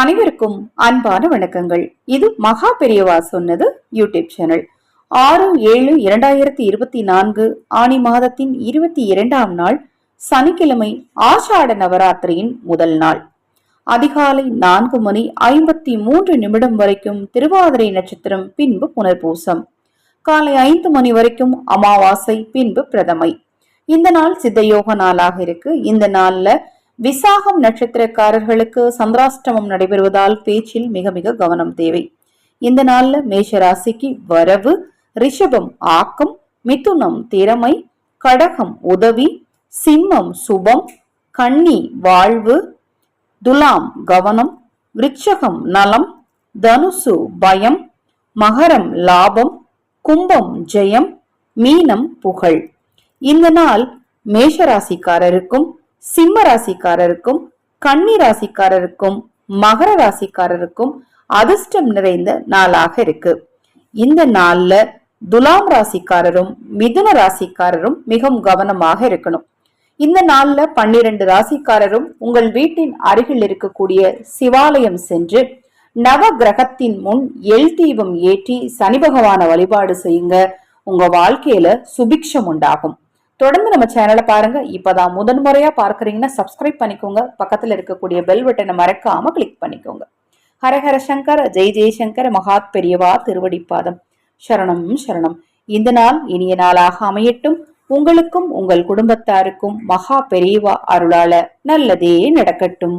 அனைவருக்கும் அன்பான வணக்கங்கள். இது மகா பெரியவா சொன்னது யூடியூப் சேனல். ஆறு ஏழு இரண்டாயிரத்தி இருபத்தி நான்கு ஆணி மாதத்தின் இருபத்தி இரண்டாம் நாள் சனிக்கிழமை ஆஷாட நவராத்திரியின் முதல் நாள். அதிகாலை நான்கு மணி ஐம்பத்தி மூன்று நிமிடம் வரைக்கும் திருவாதிரை நட்சத்திரம் பின்பு புனர்பூசம். காலை ஐந்து மணி வரைக்கும் அமாவாசை பின்பு பிரதமை. இந்த நாள் சித்தயோக நாளாக இருக்கு. இந்த நாள்ல விசாகம் நட்சத்திரக்காரர்களுக்கு சந்திராஷ்டமம் நடைபெறுவதால் பேச்சில் மிக மிக கவனம் தேவை. இந்த நாள்ல மேஷ ராசிக்கு வரவு ரிஷபம் ஆக்கம் மிதுனம் திறமை கடகம் உதவி சிம்மம் சுபம் கன்னி வாழ்வு துலாம் கவனம் விருட்சகம் நலம் தனுசு பயம் மகரம் லாபம் கும்பம் ஜெயம் மீனம் புகழ். இந்த நாள் மேஷராசிக்காரருக்கும் சிம்ம ராசிக்காரருக்கும் கன்னி ராசிக்காரருக்கும் மகர ராசிக்காரருக்கும் அதிர்ஷ்டம் நிறைந்த நாளாக இருக்கு. இந்த நாள்ல துலாம் ராசிக்காரரும் மிதுன ராசிக்காரரும் மிகவும் கவனமாக இருக்கணும். இந்த நாள்ல பன்னிரண்டு ராசிக்காரரும் உங்கள் வீட்டின் அருகில் இருக்கக்கூடிய சிவாலயம் சென்று நவ கிரகத்தின் முன் எல் தீபம் ஏற்றி சனி பகவான வழிபாடு செய்யுங்க. உங்க வாழ்க்கையில சுபிக்ஷம் உண்டாகும். தொடர்ந்து நம்ம சேனலை பாருங்க. இப்பதான் முதன் முறையா பார்க்கறீங்கன்னா சப்ஸ்கிரைப் பண்ணிக்கோங்க. பக்கத்துல இருக்கக்கூடிய பெல் பட்டனை மறக்காம கிளிக் பண்ணிக்கோங்க. ஹரஹர சங்கர ஜெய் ஜெய்சங்கர மகாத் பெரியவா திருவடிப்பாதம். சரணம் சரணம். இந்த நாள் இனிய நாளாக அமையட்டும். உங்களுக்கும் உங்கள் குடும்பத்தாருக்கும் மகா பெரியவா அருளால நல்லதே நடக்கட்டும்.